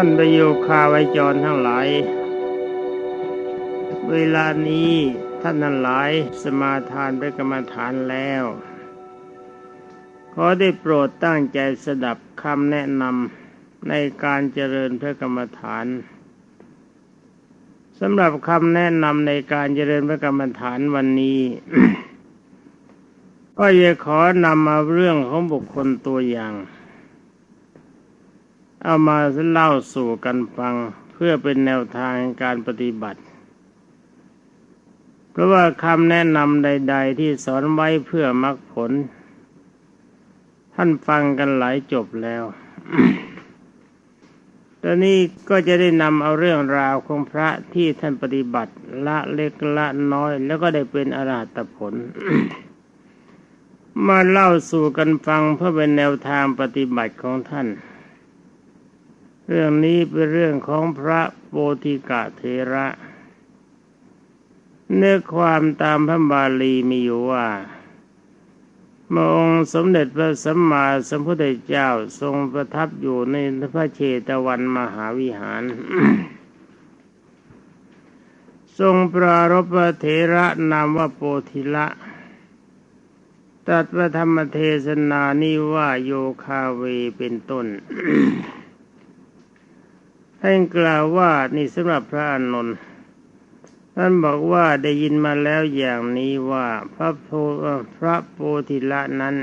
ท่านประโยคาไวจรทั้งหลาย เวลานี้ท่านทั้งหลายสมาทานไปกรรมฐานแล้ว ขอได้โปรดตั้งใจสดับคำแนะนำในการเจริญพระกรรมฐานสำหรับคำแนะนำในการเจริญพระกรรมฐานวันนี้ก็จะขอนำมาเรื่องของบุคคลตัวอย่าง เอามาเล่าสู่กันฟังเพื่อเป็นแนวทางการปฏิบัติ เพราะว่าคำแนะนำใด ๆ ที่สอนไว้เพื่อมรรคผล ท่านฟังกันหลายจบแล้วตอนนี้ก็จะได้นำเอาเรื่องราวของพระที่ท่านปฏิบัติละเล็กละน้อย แล้วก็ได้เป็นอรหัตผล มาเล่าสู่กันฟังเพื่อเป็นแนวทางปฏิบัติของท่าน เรื่องนี้เป็นเรื่องของพระโพธิกะเทระเนื้อความตามพระบาลีมีอยู่ว่ามองสมเด็จพระสัมมาสัมพุทธเจ้าทรงประทับอยู่ในพระเชตวันมหาวิหาร ทรงปรารภเถระนามว่าโพธิละตัดพระธรรมเทศนานี้ว่าโยคาเวเป็นต้น ท่านกล่าวว่านี่สำหรับพระอานนท์ท่านบอกว่าได้ยินมาแล้วอย่างนี้ว่าพระโพพระโพธิละนั้น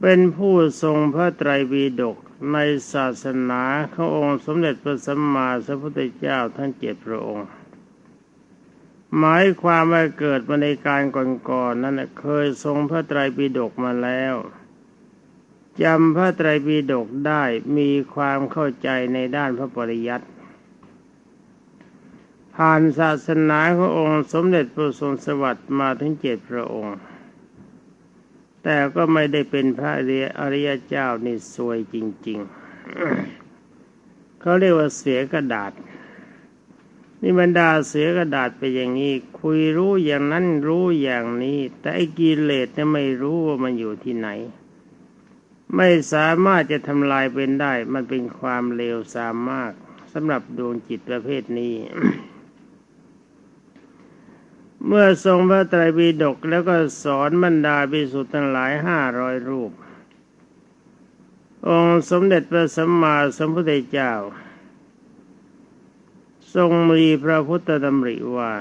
เป็นผู้ทรงพระไตรปิฎกในศาสนาขององค์สมเด็จพระสัมมาสัมพุทธเจ้าทั้งเจ็ดพระองค์ หมายความว่าเกิดมาในการก่อนๆนนั้นเคยทรงพระไตรปิฎกมาแล้ว จำพระไตรปิฎกได้มีความเข้าใจในด้านพระปริยัติผ่านศาสนาขององค์สมเด็จพระทรงสวัสดิ์มาถึงเจ็ดพระองค์ แต่ก็ไม่ได้เป็นพระอริยเจ้านี่สวยจริง ๆ เขาเรียกว่าเสียกระดาษนี่บรรดาเสียกระดาษไปอย่างนี้ คุยรู้อย่างนั้นรู้อย่างนี้ แต่ไอ้กิเลสเนี่ยไม่รู้ว่ามันอยู่ที่ไหน ไม่สามารถจะทำลายเป็นได้ มันเป็นความเลวทรามมากสำหรับดวงจิตประเภทนี้ เมื่อทรงพระไตรปิฎกแล้วก็สอนบรรดาภิกษุทั้งหลายห้าร้อยรูป องค์สมเด็จพระสัมมาสัมพุทธเจ้า ทรงมีพระพุทธดำริว่า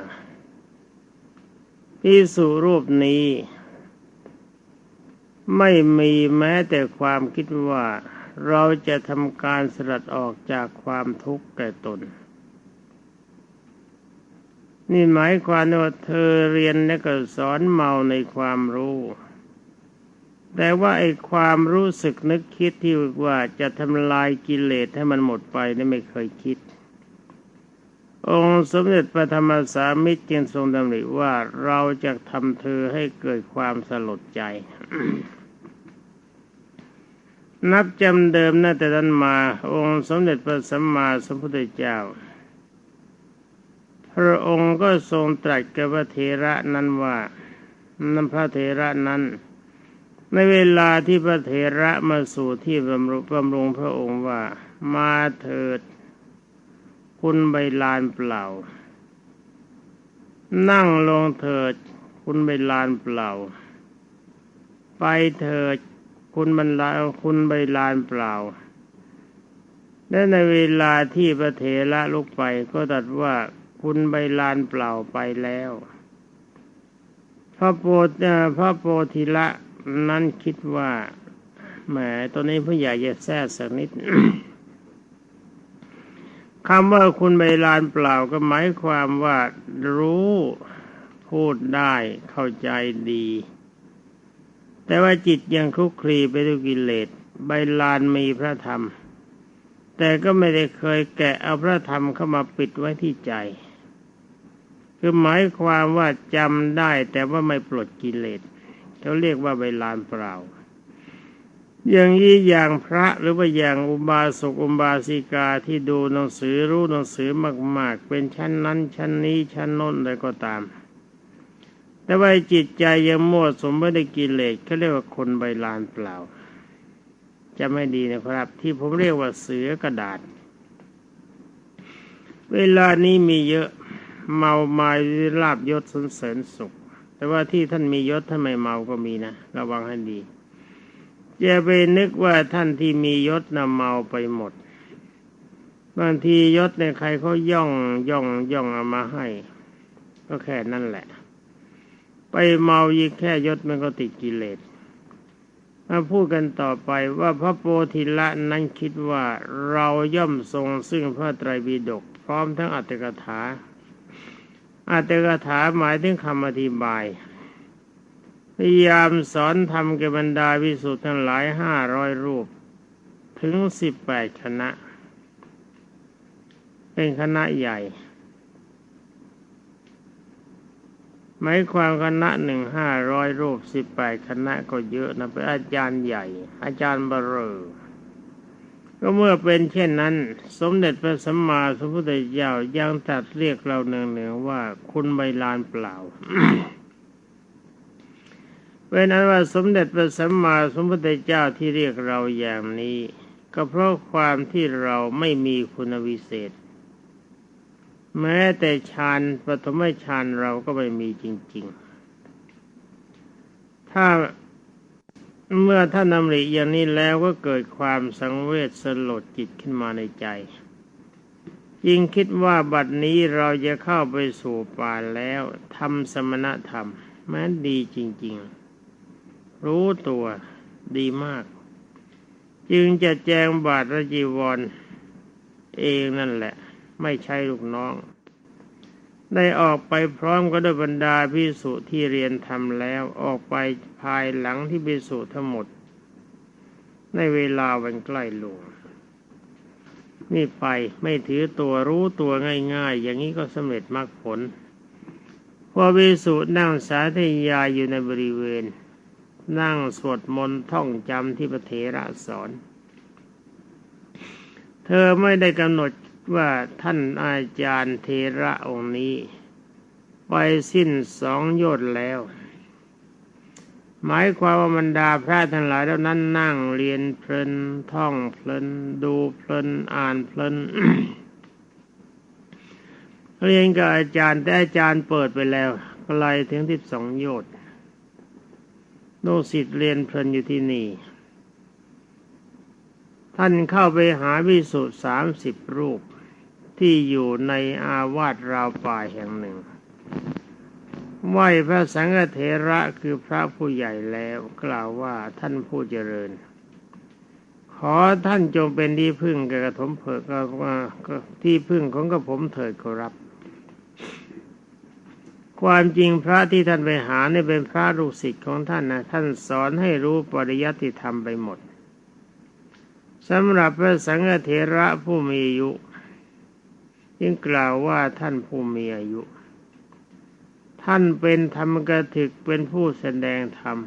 ภิกษุรูปนี้ ไม่มีแม้แต่ความคิดว่าเราจะทำการสลัดออกจากความทุกข์แก่ตน นี่หมายความว่าเธอเรียนและก็สอนเมาในความรู้ แต่ว่าไอ้ความรู้สึกนึกคิดที่ว่าจะทำลายกิเลสให้มันหมดไปนี่ไม่เคยคิด องค์สมเด็จพระธรรมสามิตรจึงทรงดำริว่าเราจะทำเธอให้เกิดความสลดใจ นับจำเดิมนั่นแต่นั้นมา องค์สมเด็จพระสัมมาสัมพุทธเจ้า พระองค์ก็ทรงตรัสกับพระเถระนั้นว่านั้นพระเถระนั้น ในเวลาที่พระเถระมาสู่ที่บำรุงบำรุงพระองค์ว่า มาเถิด คุณใบลานเปล่า นั่งลงเถิด คุณใบลานเปล่า ไปเถิด คุณบรรลาคุณใบลานเปล่า และในเวลาที่พระเถระลุกไปก็ตัดว่าคุณใบลานเปล่าไปแล้ว พระโพพระโพธิละนั้นคิดว่าแหมตอนนี้ผู้ใหญ่จะแทรกสักนิดคำว่าคุณใบลานเปล่าก็หมายความว่ารู้พูดได้เข้าใจดี แต่ว่าจิตยังคลุกคลีไปด้วยกิเลสใบลานมีพระธรรม แต่ก็ไม่ได้เคยแกะเอาพระธรรมเข้ามาปิดไว้ที่ใจ คือหมายความว่าจำได้แต่ว่าไม่ปลดกิเลสเขาเรียกว่าใบลานเปล่า อย่างนี้อย่างพระหรือว่าอย่างอุบาสกอุบาสิกาที่ดูหนังสือรู้หนังสือมาก ๆ เป็นชั้นนั้นชั้นนี้ชั้นน้นอะไรก็ตาม แต่ว่าจิตใจยังมั่วสมไม่ได้กิเลสเขาเรียกว่าคนใบลานเปล่า จะไม่ดีนะครับ ที่ผมเรียกว่าเสือกระดาษ เวลานี้มีเยอะเมาไมาลาบยศสนเสริญสุข แต่ว่าที่ท่านมียศท่านไม่เมาก็มีนะ ระวังให้ดีอย่าไปนึกว่าท่านที่มียศนำเมาไปหมดบางทียศในใครเขาย่องย่องย่องเอามาให้ ก็แค่นั่นแหละ ไปเมายิ่งแค่ยศมันก็ติดกิเลสมาพูดกันต่อไปว่าพระโพธิละนั้นคิดว่าเราย่อมทรงซึ่งพระไตรปิฎกพร้อมทั้งอัตถกถา อัตถกถาหมายถึงคำอธิบายพยายามสอนทำแกบรรดาวิสุทธ์ทั้งหลายห้าร้อยรูป ถึงสิบแปดคณะ เป็นคณะใหญ่ หมายความคณะหนึ่งห้าร้อยรูปสิบแปดคณะก็เยอะนะเป็นอาจารย์ใหญ่ อาจารย์บรอก็เมื่อเป็นเช่นนั้น สมเด็จพระสัมมาสัมพุทธเจ้ายังตัดเรียกเราเนืองๆว่าคุณใบลานเปล่าเป็นนั้นว่าสมเด็จพระสัมมาสัมพุทธเจ้าที่เรียกเราอย่างนี้ ก็เพราะความที่เราไม่มีคุณวิเศษ แม้แต่ฌานปฐมฌานเราก็ไม่มีจริง ๆ ถ้าเมื่อท่านนำริอย่างนี้แล้วก็เกิดความสังเวชสลดจิตขึ้นมาในใจ ยิ่งคิดว่าบัดนี้เราจะเข้าไปสู่ป่าแล้วทำสมณธรรม แม้ดีจริง ๆ รู้ตัวดีมาก จึงจะแจงบาทระจีวรเองนั่นแหละ ไม่ใช่ลูกน้อง ได้ออกไปพร้อมกับด้วยบรรดาพิสุที่เรียนทำแล้วออกไปภายหลังที่พิสุทั้งหมด ในเวลาวันใกล้ลงนี่ไปไม่ถือตัวรู้ตัวง่ายๆ อย่างนี้ก็สำเร็จมรรคผลพอวิสุนั่งสาธยายอยู่ในบริเวณ นั่งสวดมนต์ท่องจำที่พระเถระสอน เธอไม่ได้กำหนด ว่าท่านอาจารย์เทระองค์นี้ ไปสิ้นสองโยชน์แล้ว หมายความว่าบรรดาพระทั้งหลายแล้วนั้นนั่งเรียนเพลินท่องเพลิน ดูเพลินอ่านเพลินเรียนกับอาจารย์แต่อาจารย์เปิดไปแล้วไกลถึงที่สองโยชน์ลูกศิษย์เรียนเพลินอยู่ที่นี่ ท่านเข้าไปหาวิสุทธิสามสิบรูป ที่อยู่ในอาวาสราวป่าแห่งหนึ่ง ไหวพระสังฆเถระคือพระผู้ใหญ่แล้วกล่าวว่าท่านผู้เจริญ ขอท่านจงเป็นที่พึ่งแก่กระผมเผิกที่พึ่งของกระผมเถิดขอรับ ความจริงพระที่ท่านไปหาเนี่ยเป็นพระลูกศิษย์ของท่านนะท่านสอนให้รู้ปริยัติธรรมไปหมดสำหรับพระสังฆเถระผู้มีอายุ ยิ่งกล่าวว่าท่านผู้มีอายุ ท่านเป็นธรรมกถึกเป็นผู้แสดงธรรม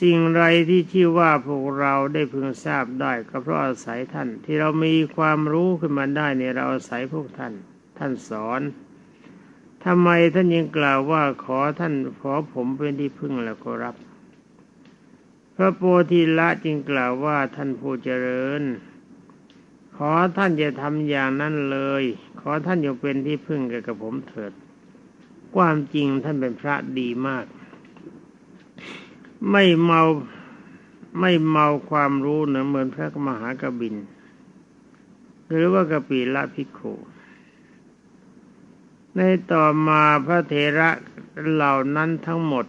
สิ่งไรที่ชื่อว่าพวกเราได้พึงทราบได้ก็เพราะอาศัยท่าน ที่เรามีความรู้ขึ้นมาได้เนี่ยเราอาศัยพวกท่าน ท่านสอนทำไมท่านยังกล่าวว่าขอท่านขอผมเป็นที่พึ่งแล้วก็รับ พระโพธิละจึงกล่าวว่าท่านผู้เจริญ ขอท่านจะทำอย่างนั้นเลย ขอท่านอย่าเป็นที่พึ่งแกับผมเถิด ความจริงท่านเป็นพระดีมาก ไม่เมาไม่เมาความรู้เนะเหมือนพระมหากบิน หรือว่ากปีละพิโคในต่อมาพระเถระเหล่านั้นทั้งหมด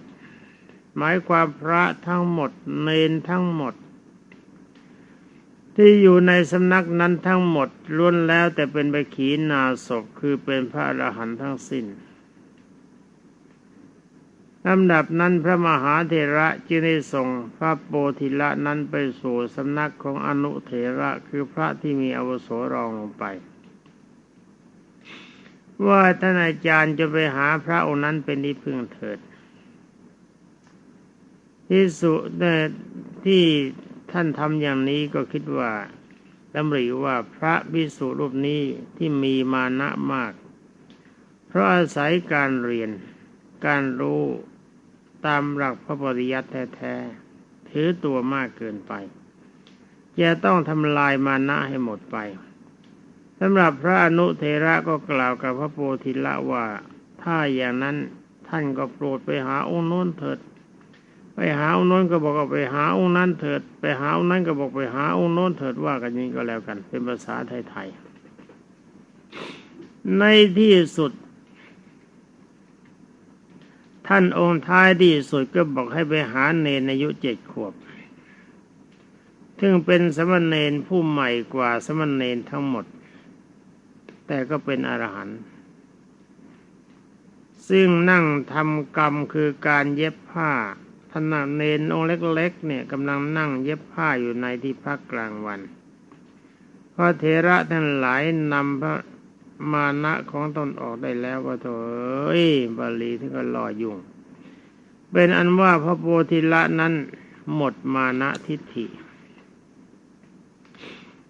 หมายความพระทั้งหมด เนนทั้งหมด ที่อยู่ในสำนักนั้นทั้งหมดล้วนแล้วแต่เป็นใบขีนาศพคือเป็นพระอรหันต์ทั้งสิ้นลำดับนั้นพระมหาเถระจึงได้ส่งพระโปธิละนั้นไปสู่สำนักของอนุเถระคือพระที่มีอวุโสรองลงไป ว่าท่านอาจารย์จะไปหาพระองค์นั้นเป็นที่พึ่งเถิดที่สุดที่ ท่านทำอย่างนี้ก็คิดว่าดำริว่าพระพิสุรูปนี้ที่มีมานะมาก เพราะอาศัยการเรียน การรู้ตามหลักพระปริยัติแท้ๆถือตัวมากเกินไป จะต้องทำลายมานะให้หมดไปสำหรับพระอนุเทระก็กล่าวกับพระโพธิละว่า ถ้าอย่างนั้นท่านก็โปรดไปหาองค์โน้นเถิด ไปหาองค์โน้นก็บอกว่าไปหาองค์นั้นเถิด ไปหาองค์นั้นก็บอกไปหาองค์โน้นเถิดว่ากันนี้ก็แล้วกัน เป็นภาษาไทยๆในที่สุด ท่านองค์ท้ายที่สุดก็บอกให้ไปหาเนนอายุเจ็ดขวบซึ่งเป็นสมณเณรผู้ใหม่กว่าสมณเณรทั้งหมด แต่ก็เป็นอรหันต์ซึ่งนั่งทำกรรมคือการเย็บผ้า ท่านเนนองค์เล็กๆเนี่ยกำลังนั่งเย็บผ้าอยู่ในที่พักกลางวัน พระเทระท่านหลายนำพระมานะของตนออกได้แล้วก็โถเอ้ยบาลีที่ก็รอยยุ่ง เป็นอันว่าพระโพธิละนั้นหมดมานะทิฏฐิ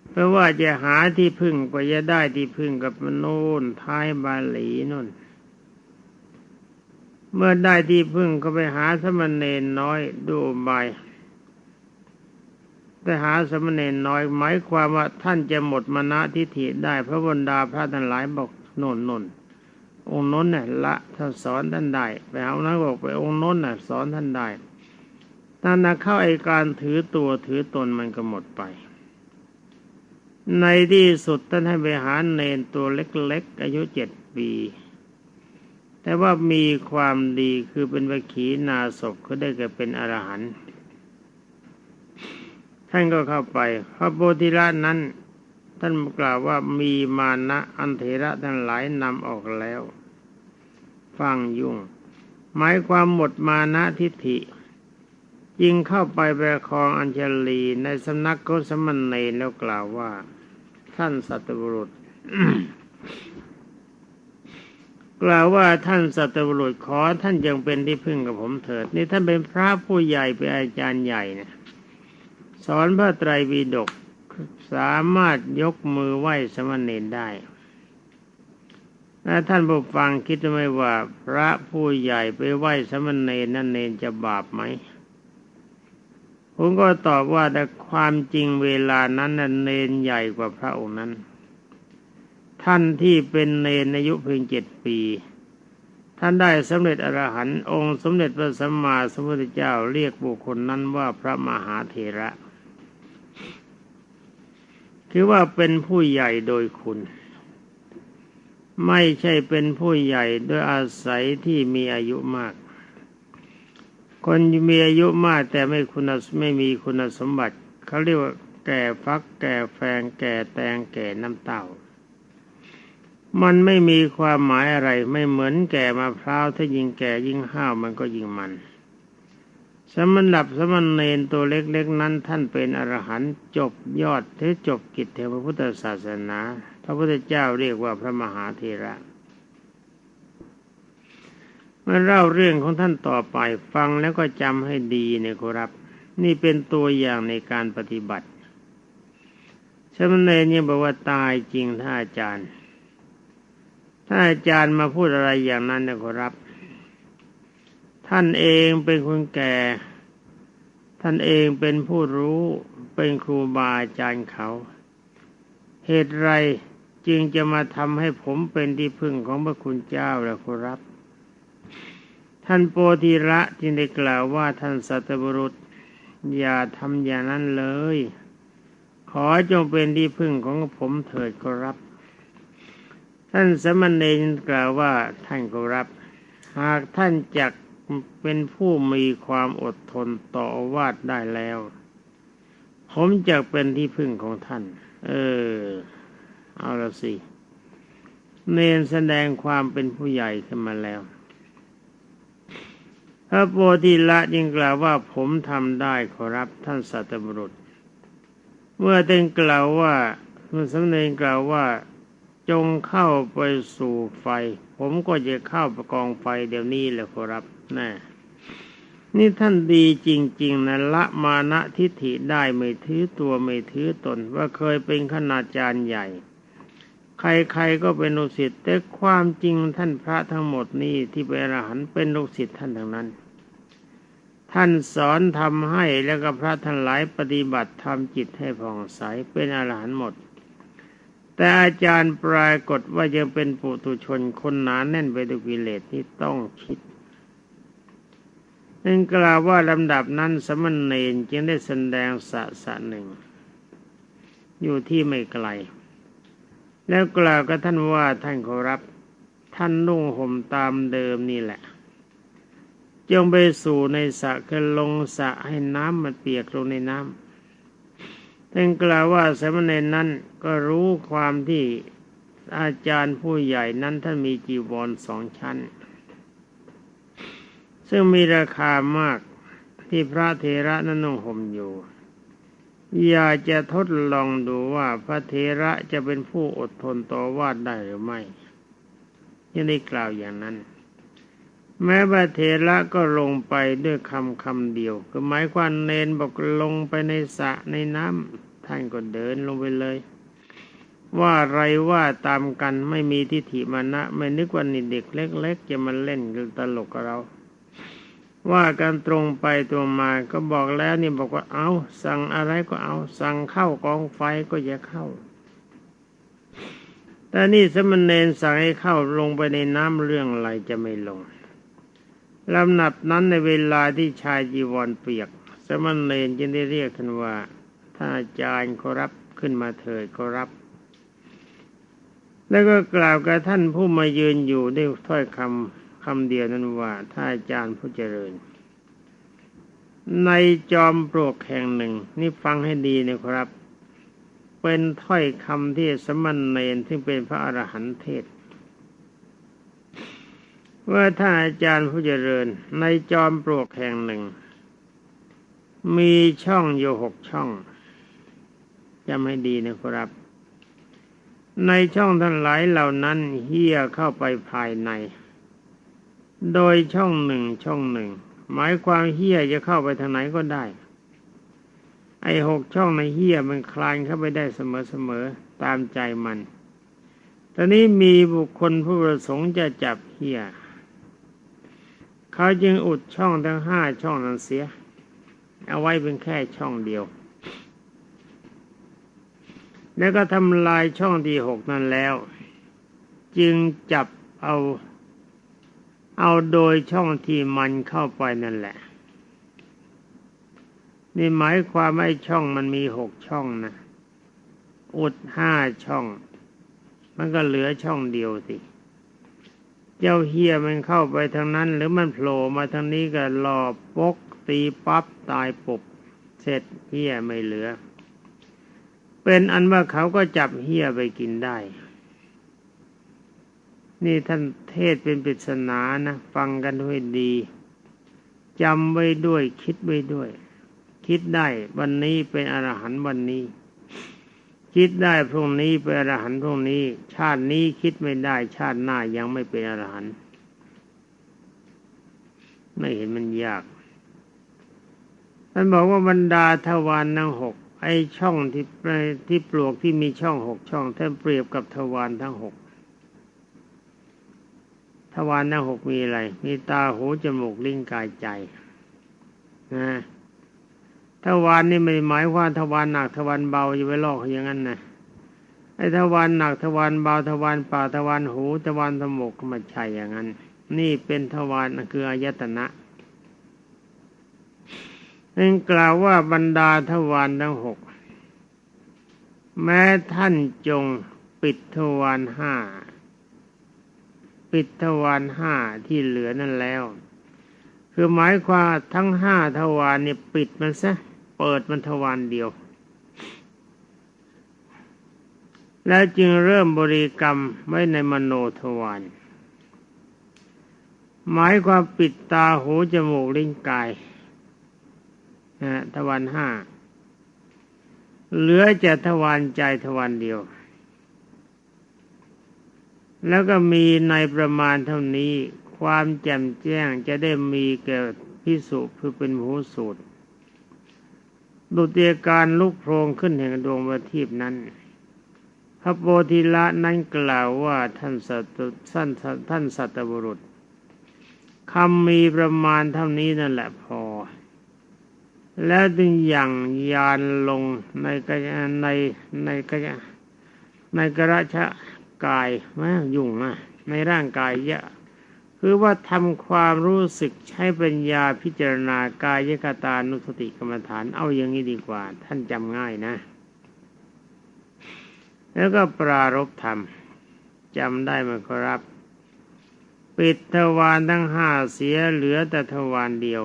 เพราะว่าจะหาที่พึ่งก็จะได้ที่พึ่งกับโนนท้ายบาลีน่น เมื่อได้ที่พึ่งก็ไปหาสมณเณรน้อยดูใบไปหาสมณเณรน้อยหมายความว่าท่านจะหมดมณะทิฏฐิได้พระบรรดาพระทั้งหลายบอกโน่นโน่นองค์นนน่ะละท่านสอนท่านได้ไปเอานั้นบอกไปองค์นนน่ะสอนท่านได้ถ้านักเข้าไอการถือตัวถือตนมันก็หมดไป ในที่สุดท่านให้ไปหาเนนตัวเล็กๆ อายุเจ็ดปี แต่ว่ามีความดีคือเป็นวิขีนาศพเขาได้เกิดเป็นอรหันต์ท่านก็เข้าไปพระโพธิราชนั้น ท่านกล่าวว่ามีมานะอันเถระทั้งหลายนำออกแล้ว ฟังยุ่ง หมายความหมดมานะทิฏฐิยิงเข้าไปประคองอัญชลีในสำนักโกสมันเนแล้วกล่าวว่า ท่านสัตบุรุษ กล่าวว่าท่านสัตบุรุษขอท่านยังเป็นที่พึ่งกับผมเถิด นี่ท่านเป็นพระผู้ใหญ่เป็นอาจารย์ใหญ่เนี่ยสอนพระไตรปิฎกสามารถยกมือไหว้สมณเณรได้ถ้าท่านผู้ฟังคิดไหมว่า พระผู้ใหญ่ไปไหว้สมณเณรนั่นเนรจะบาปไหมผมก็ตอบว่าแต่ความจริงเวลานั้นนั้นเนนใหญ่กว่าพระองค์นั้น ท่านที่เป็นเนนอายุเพียงเจ็ดปี ท่านได้สำเร็จอรหันต์องค์สมเด็จพระสัมมาสัมพุทธเจ้าเรียกบุคคลนั้นว่าพระมหาเถระ คือว่าเป็นผู้ใหญ่โดยคุณ ไม่ใช่เป็นผู้ใหญ่โดยอาศัยที่มีอายุมาก คนมีอายุมากแต่ไม่คุณไม่มีคุณสมบัติเขาเรียกว่าแก่ฟักแก่แฟงแก่แตงแก่น้ำเต้า มันไม่มีความหมายอะไร ไม่เหมือนแก่มะพร้าวถ้ายิ่งแก่ยิ่งห้าวมันก็ยิ่งมันสมณับสมณเณรตัวเล็กๆนั้น ท่านเป็นอรหันต์จบยอดเทจบกิจเทวพุทธศาสนา พระพุทธเจ้าเรียกว่าพระมหาเทระมาเล่าเรื่องของท่านต่อไปฟังแล้วก็จำให้ดีเนี่ยครับ นี่เป็นตัวอย่างในการปฏิบัติชมเนเนี่ยบอกว่าตายจริงท่าอาจารย์ ถ้าอาจารย์มาพูดอะไรอย่างนั้นนะครับ ท่านเองเป็นคนแก่ ท่านเองเป็นผู้รู้ เป็นครูบาอาจารย์เขา เหตุไรจึงจะมาทำให้ผมเป็นที่พึ่งของพระคุณเจ้าแล้วครับ ท่านโปธิระจึงได้กล่าวว่าท่านสัตบุรุษ อย่าทำอย่างนั้นเลย ขอจงเป็นที่พึ่งของผมเถิดก็รับ ท่านสมณเณรกล่าวว่าท่านก็รับ หากท่านจักเป็นผู้มีความอดทนต่อวาดได้แล้ว ผมจะเป็นที่พึ่งของท่าน เออ เอาละสิ เนนแสดงความเป็นผู้ใหญ่ขึ้นมาแล้ว พระโพธิละจึงกล่าวว่าผมทำได้ขอรับท่านสัตบุรุษ เมื่อเต็งกล่าวว่าเมื่อสำเนงกล่าวว่า จงเข้าไปสู่ไฟ ผมก็จะเข้าประกองไฟเดี๋ยวนี้แหละขอรับน่นี่ท่านดีจริง ๆนะละมานะทิฏฐิได้ไม่ถือตัวไม่ถือตน ว่าเคยเป็นขนาจารย์ใหญ่ ใครๆก็เป็นลูกศิษย์แต่ความจริงท่านพระทั้งหมดนี่ที่เป็นอรหันต์เป็นลูกศิษย์ท่านทั้งนั้น ท่านสอนทำให้แล้วก็พระท่านหลายปฏิบัติทำจิตให้ผ่องใสเป็นอรหันต์หมด แต่อาจารย์ปรากฏว่ายังเป็นปุถุชนคนหนาแน่นไปด้วยกิเลสที่ต้องคิดนั่นกล่าวว่าลำดับนั้นสมณเณรจึงได้แสดงสะสะหนึ่ง อยู่ที่ไม่ไกล แล้วกล่าวกับท่านว่าท่านขอรับ ท่านนุ่งห่มตามเดิมนี่แหละ จงไปสู่ในสระคือลงสระให้น้ำมันเปียกลงในน้ำ ท่านกล่าวว่าสมณเณรนั้นก็รู้ความที่อาจารย์ผู้ใหญ่นั้นท่านมีจีวรสองชั้น ซึ่งมีราคามากที่พระเทระนั้นนุ่งห่มอยู่ อยากจะทดลองดูว่าพระเทระจะเป็นผู้อดทนต่อวาดได้หรือไม่ยังได้กล่าวอย่างนั้น แม้พระเทระก็ลงไปด้วยคำคำเดียวก็หมายความเนนบอกลงไปในสระในน้ำ ท่านก็เดินลงไปเลย ว่าไรว่าตามกันไม่มีทิฏฐิมานะ ไม่นึกว่านี่เด็กเล็ก ๆ จะมาเล่นกันตลกกับเรา ว่ากันตรงไปตรงมาก็บอกแล้วนี่บอกว่าเอาสั่งอะไรก็เอา สั่งเข้ากองไฟก็อย่าเข้าแต่นี่สมณเณรสั่งให้เข้าลงไปในน้ำเรื่องอะไรจะไม่ลงลำหนับนั้นในเวลาที่ชายจีวรเปียก สมณเณรจึงได้เรียกท่านว่า ถ้าอาจารย์ก็รับขึ้นมาเถิดก็รับ แล้วก็กล่าวกับท่านผู้มายืนอยู่ด้วยถ้อยคำคำเดียวนั้นว่าถ้าอาจารย์ผู้เจริญ ในจอมปลวกแห่งหนึ่ง นี่ฟังให้ดีนะครับ เป็นถ้อยคำที่สมณเณรซึ่งเป็นพระอรหันต์เทศว่าถ้าอาจารย์ผู้เจริญ ในจอมปลวกแห่งหนึ่ง มีช่องอยู่หกช่อง จำให้ดีนะครับ ในช่องทั้งหลายเหล่านั้นเฮียเข้าไปภายใน โดยช่องหนึ่งช่องหนึ่ง หมายความเฮียจะเข้าไปทางไหนก็ได้ ไอหกช่องในเฮียมันคลานเข้าไปได้เสมอๆตามใจมันตอนนี้มีบุคคลผู้ประสงค์จะจับเฮียเขาจึงอุดช่องทั้งห้าช่องนั้นเสีย เอาไว้เป็นแค่ช่องเดียว แล้วก็ทำลายช่องที่หกนั้นแล้ว จึงจับเอา เอาโดยช่องที่มันเข้าไปนั่นแหละ นี่หมายความว่าช่องมันมีหกช่องนะ อุดห้าช่อง มันก็เหลือช่องเดียวสิเจ้าเฮียมันเข้าไปทางนั้น หรือมันโผล่มาทางนี้ก็รอปกตีปั๊บตายปุบเสร็จเฮียไม่เหลือ เป็นอันว่าเขาก็จับเฮียไปกินได้ นี่ท่านเทศเป็นปริศนานะ ฟังกันด้วยดีจำไว้ด้วยคิดไว้ด้วย คิดได้วันนี้เป็นอรหันต์วันนี้ คิดได้พรุ่งนี้เป็นอรหันต์พรุ่งนี้ ชาตินี้คิดไม่ได้ ชาติหน้ายังไม่เป็นอรหันต์ไม่เห็นมันยากท่านบอกว่าบรรดาทวารทั้งหก ไอช่องที่ที่ปลวกที่มีช่องหกช่องท่านเปรียบกับทวารทั้งหกทวารทั้งหกมีอะไร มีตาหูจมูกลิ้นกายใจนะทวารนี่ไม่หมายว่าทวารหนักทวารเบาอย่าไปลอกอย่างนั้นนะไอ้ทวารหนักทวารเบาทวารป่าทวารหูทวารสมกก็มาใช่อย่างนั้น นี่เป็นทวารคืออายตนะ นั่นกล่าวว่าบรรดาทวารทั้งหก แม้ท่านจงปิดทวารห้า ปิดทวารห้าที่เหลือนั่นแล้ว คือหมายความทั้งห้าทวารเนี่ยปิดมันซะ เปิดมันทวารเดียว แล้วจึงเริ่มบริกรรมไว้ในมโนทวารหมายความปิดตาหูจมูกลิ้นกาย นะทวารห้าเหลือจะทวารใจทวารเดียว แล้วก็มีในประมาณเท่านี้ความแจ่มแจ้งจะได้มีแก่พิสุคือเป็นหูสูตรดุเตียการลุกโพรงขึ้นแห่งดวงประทีปนั้น พระโพธิละนั้นกล่าวว่าท่านสัตท่านท่านสัตบุรุษคำมีประมาณเท่านี้นั่นแหละพอ แล้วดึงอย่างยานลงในกในในกระในกระชะกายแม่ยุ่งนะในร่างกายเยอะคือว่าทำความรู้สึกใช้ปัญญาพิจารณากายคตานุสติกรรมฐานเอาอย่างนี้ดีกว่า ท่านจำง่ายนะ แล้วก็ปรารบธรรมจำได้ไหมครับ ปิดทวารทั้งห้าเสียเหลือแต่ทวารเดียว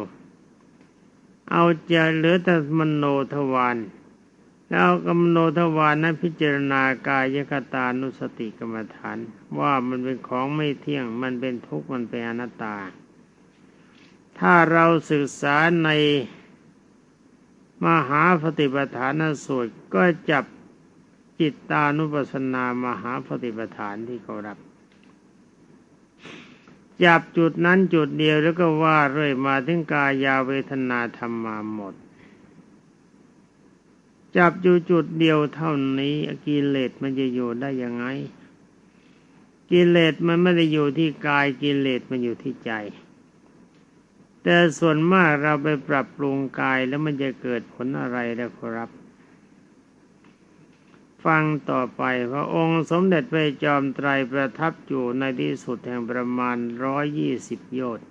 เอาใจเหลือแต่มโนทวารแล้วกำโนทวารนั้นพิจารณากายคตานุสติกรรมฐาน ว่ามันเป็นของไม่เที่ยงมันเป็นทุกข์มันเป็นอนัตตา ถ้าเราศึกษาในมหาปฏิปทานสูตรก็จับจิตตานุปัสสนามหาปฏิปทานที่เขารับ จับจุดนั้นจุดเดียวแล้วก็ว่าเรื่อยมาถึงกายาเวทนาธรรมมาหมด จับอยู่จุดเดียวเท่านี้กิเลสมันจะอยู่ได้ยังไง กิเลสมันไม่ได้อยู่ที่กายกิเลสมันอยู่ที่ใจ แต่ส่วนมากเราไปปรับปรุงกายแล้วมันจะเกิดผลอะไรนะครับ ฟังต่อไปพระองค์สมเด็จพระจอมไตรประทับอยู่ในที่สุดแห่งประมาณร้อยยี่สิบโยชน์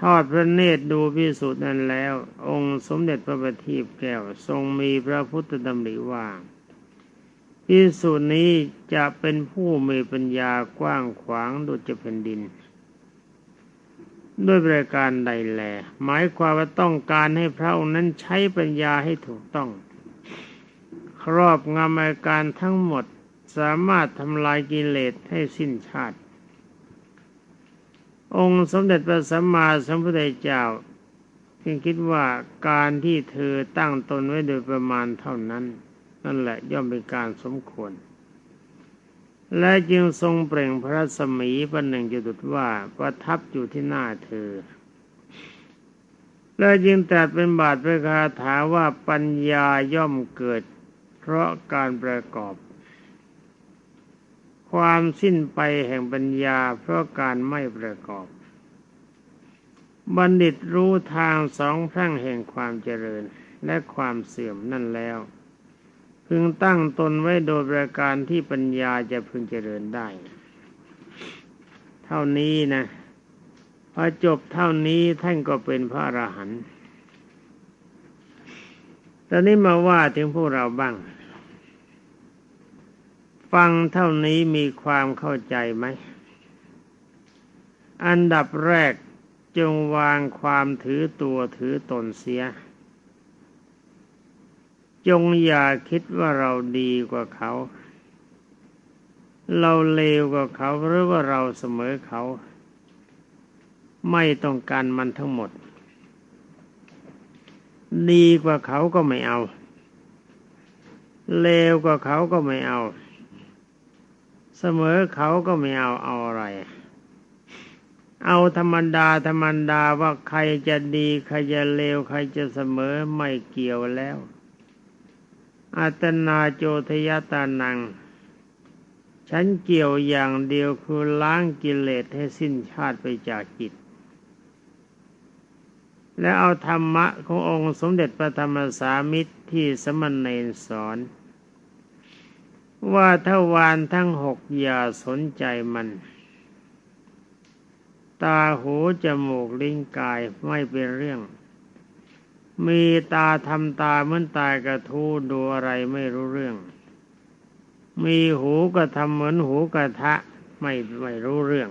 ทอดพระเนตรดูพิสุทธ์นั้นแล้ว องค์สมเด็จพระบัณฑิตแก้วทรงมีพระพุทธดำริว่าพิสุทธ์นี้จะเป็นผู้มีปัญญากว้างขวางดุจแผ่นดิน ด้วยบริการใดแลหมายความว่าต้องการให้พระองค์นั้นใช้ปัญญาให้ถูกต้อง รอบงำอาการทั้งหมดสามารถทำลายกิเลสให้สิ้นชาติ องค์สมเด็จพระสัมมาสัมพุทธเจ้าจึงคิดว่าการที่เธอตั้งตนไว้โดยประมาณเท่านั้น นั่นแหละย่อมเป็นการสมควร และจึงทรงเปล่งพระสมีประหนึ่งจะดุดว่าประทับอยู่ที่หน้าเธอ และจึงตรัสเป็นบาทพระคาถาว่าปัญญาย่อมเกิด เพราะการประกอบ ความสิ้นไปแห่งปัญญาเพราะการไม่ประกอบ บัณฑิตรู้ทางสองพรั่งแห่งความเจริญและความเสื่อมนั่นแล้ว พึงตั้งตนไว้โดยประการที่ปัญญาจะพึงเจริญได้ เท่านี้นะพอจบเท่านี้ท่านก็เป็นพระอรหันต์ ตอนนี้มาว่าถึงพวกเราบ้าง ฟังเท่านี้มีความเข้าใจไหม อันดับแรกจงวางความถือตัวถือตนเสีย จงอย่าคิดว่าเราดีกว่าเขา เราเลวกว่าเขาหรือว่าเราเสมอเขา ไม่ต้องการมันทั้งหมด ดีกว่าเขาก็ไม่เอา เลวกว่าเขาก็ไม่เอา เสมอเขาก็ไม่เอาเอาอะไร เอาธรรมดาธรรมดาว่าใครจะดีใครจะเลวใครจะเสมอไม่เกี่ยวแล้ว อัตนาโจทยตานัง ฉันเกี่ยวอย่างเดียวคือล้างกิเลสให้สิ้นชาติไปจากจิต และเอาธรรมะขององค์สมเด็จพระธรรมสามิตรที่สมณเณรสอน ว่าถ้าวานทั้งหกอย่าสนใจมัน ตาหูจมูกลิ้นกายไม่เป็นเรื่อง มีตาทำตาเหมือนตายกระทูดูอะไรไม่รู้เรื่อง มีหูก็ทำเหมือนหูกระทะไม่ไม่รู้เรื่อง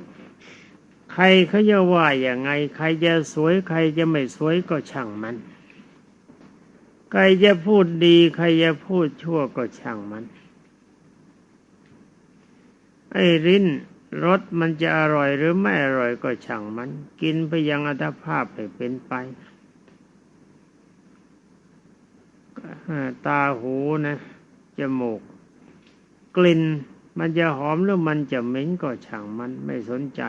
รเขาจะว่าอย่างไง ใครจะสวยใครจะไม่สวยก็ช่างมัน ใครจะพูดดี ใครจะพูดชั่วก็ช่างมัน ไอ้ริ้นรสมันจะอร่อยหรือไม่อร่อยก็ช่างมัน กินไปยังอัตภาพไปเป็นไปตาหูนะจมูก กลิ่นมันจะหอมหรือมันจะเหม็นก็ช่างมันไม่สนใจ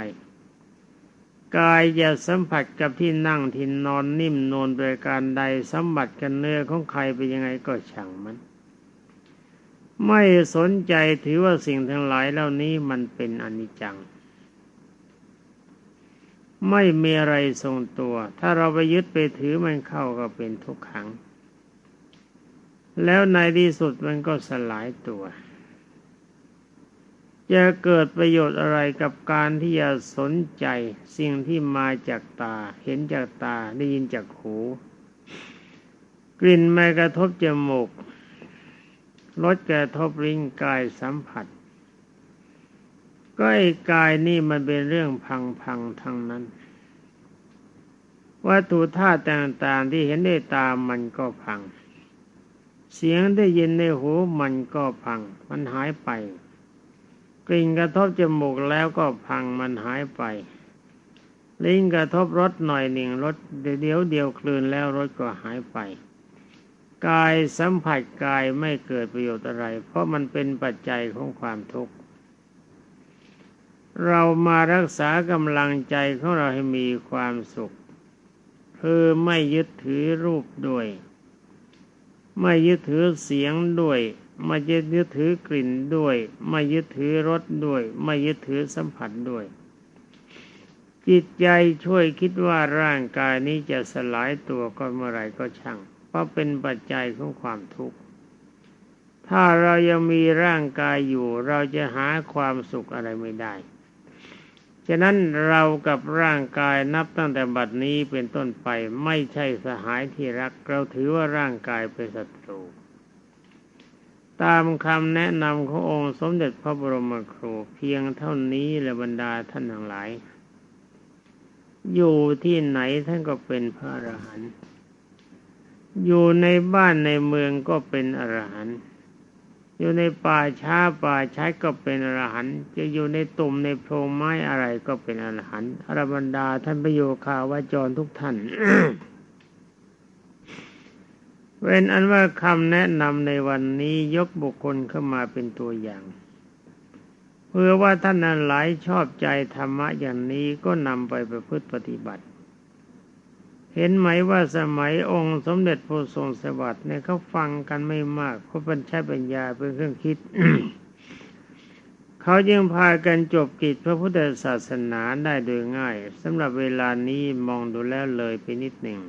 กายจะสัมผัสกับที่นั่งที่นอนนิ่มนวลโดยการใดสัมผัสกันเนื้อของใครไปยังไงก็ช่างมัน ไม่สนใจถือว่าสิ่งทั้งหลายเหล่านี้มันเป็นอนิจจัง ไม่มีอะไรทรงตัว ถ้าเราไปยึดไปถือมันเข้าก็เป็นทุกขัง แล้วในที่สุดมันก็สลายตัว จะเกิดประโยชน์อะไรกับการที่จะสนใจสิ่งที่มาจากตา เห็นจากตาได้ยินจากหู กลิ่นไม่กระทบจมูกรสกระทบลิ้นกายสัมผัส ก็ไอ้กายนี่มันเป็นเรื่องพังๆทั้งนั้น วัตถุธาตุต่างๆที่เห็นได้ตามันก็พัง เสียงได้ยินในหูมันก็พัง มันหายไป กลิ่นกระทบจมูกแล้วก็พังมันหายไป ลิ้นกระทบรสหน่อยหนึ่งรสเดี๋ยวเดียวคลืนแล้วรสก็หายไป กายสัมผัสกายไม่เกิดประโยชน์อะไร เพราะมันเป็นปัจจัยของความทุกข์เรามารักษากำลังใจของเราให้มีความสุข คือไม่ยึดถือรูปด้วย ไม่ยึดถือเสียงด้วย ไม่ยึดยึดถือกลิ่นด้วย ไม่ยึดถือรสด้วย ไม่ยึดถือสัมผัสด้วย จิตใจช่วยคิดว่าร่างกายนี้จะสลายตัวก็เมื่อไรก็ช่าง เพราะเป็นปัจจัยของความทุกข์ถ้าเรายังมีร่างกายอยู่ เราจะหาความสุขอะไรไม่ได้ฉะนั้นเรากับร่างกายนับตั้งแต่บัดนี้เป็นต้นไปไม่ใช่สหายที่รัก เราถือว่าร่างกายเป็นศัตรู ตามคำแนะนำขององค์สมเด็จพระบรมครูเพียงเท่านี้และบรรดาท่านทั้งหลาย อยู่ที่ไหนท่านก็เป็นพระอรหันต์อยู่ในบ้านในเมืองก็เป็นอรหันต์อยู่ในป่าช้าป่าช้ก็เป็นอรหันต์จะอยู่ในตุ่มในโพรงไม้อะไรก็เป็นอรหันต์อรบรรดาท่านประโยคาวาจรทุกท่าน เว้นอันว่าคำแนะนำในวันนี้ยกบุคคลเข้ามาเป็นตัวอย่าง เพื่อว่าท่านนั้นหลายชอบใจธรรมะอย่างนี้ก็นำไปประพฤติปฏิบัติ เห็นไหมว่าสมัยองค์สมเด็จพระทรงสวัสดิ์เนี่ยเขาฟังกันไม่มากเพราะเป็นใช้ปัญญาเป็นเครื่องคิดเขายังพากันจบกิจพระพุทธศาสนาได้โดยง่ายสำหรับเวลานี้มองดูแล้วเลยไปนิดหนึ่ง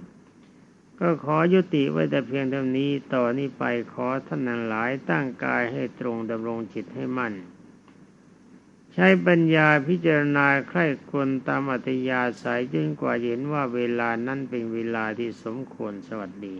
ก็ขอยุติไว้แต่เพียงเท่านี้ต่อนนี้ไปขอท่านนันหลายตั้งกายให้ตรงดำรงจิตให้มั่น ใช้ปัญญาพิจารณาใคร่ควรตามอัตยาสายจนกว่าเห็นว่าเวลานั้นเป็นเวลาที่สมควรสวัสดี